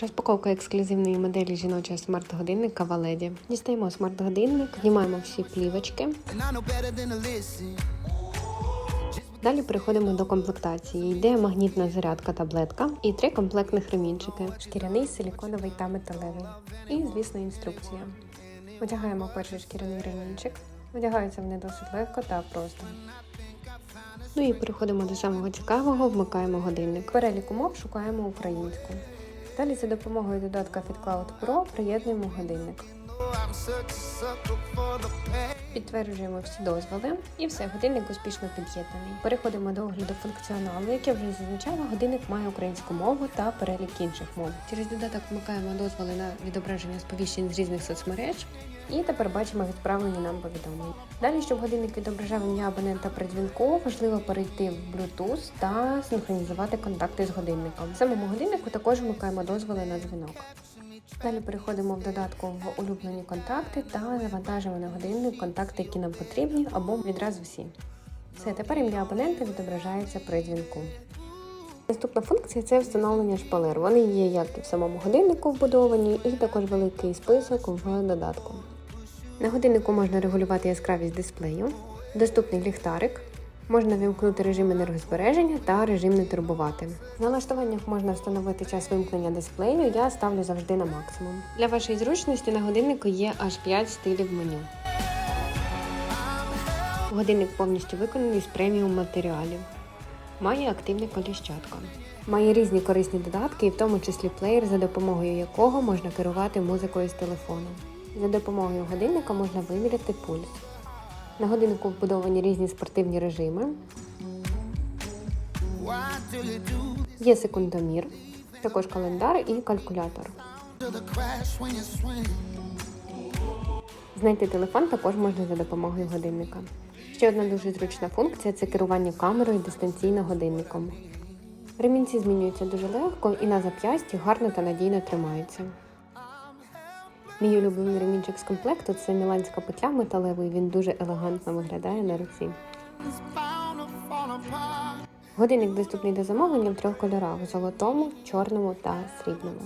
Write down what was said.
Розпаковка ексклюзивної моделі жіночого смарт-годинника Валеді. Дістаємо смарт-годинник, знімаємо всі плівочки. Далі переходимо до комплектації. Йде магнітна зарядка таблетка і три комплектних ремінчики: шкіряний, силіконовий та металевий. І, звісно, інструкція. Одягаємо перший шкіряний ремінчик. Одягаються вони досить легко та просто. Ну і переходимо до самого цікавого, вмикаємо годинник. Перелік умов шукаємо українську. Далі за допомогою додатка FitCloud Pro приєднуємо годинник. Підтверджуємо всі дозволи і все, годинник успішно під'єднаний. Переходимо до огляду функціоналу, як я вже зазначала, годинник має українську мову та перелік інших мов. Через додаток вмикаємо дозволи на відображення сповіщень з різних соцмереж. І тепер бачимо відправлені нам повідомлення. Далі, щоб годинник відображав ім'я абонента при дзвінку, важливо перейти в Bluetooth та синхронізувати контакти з годинником. В самому годиннику також вмикаємо дозволи на дзвінок. Далі переходимо в додатку в улюблені контакти та завантажимо на годинник контакти, які нам потрібні, або відразу всі. Все, тепер ім'я абонента відображається при дзвінку. Наступна функція це встановлення шпалер. Вони є як і в самому годиннику вбудовані, і також великий список в додатку. На годиннику можна регулювати яскравість дисплею, доступний ліхтарик, можна вимкнути режим енергозбереження та режим не турбувати. В налаштуваннях можна встановити час вимкнення дисплею, я ставлю завжди на максимум. Для вашої зручності на годиннику є аж 5 стилів меню. Годинник повністю виконаний з преміум матеріалів. Має активне коліщатко. Має різні корисні додатки, в тому числі плеєр, за допомогою якого можна керувати музикою з телефону. За допомогою годинника можна виміряти пульс. На годиннику вбудовані різні спортивні режими. Є секундомір, також календар і калькулятор. Знайти телефон також можна за допомогою годинника. Ще одна дуже зручна функція це керування камерою дистанційно годинником. Ремінці змінюються дуже легко і на зап'ясті гарно та надійно тримаються. Мій улюблений ремінчик з комплекту це міланська петля металевий, він дуже елегантно виглядає на руці. Годинник доступний до замовлення в трьох кольорах: золотому, чорному та срібному.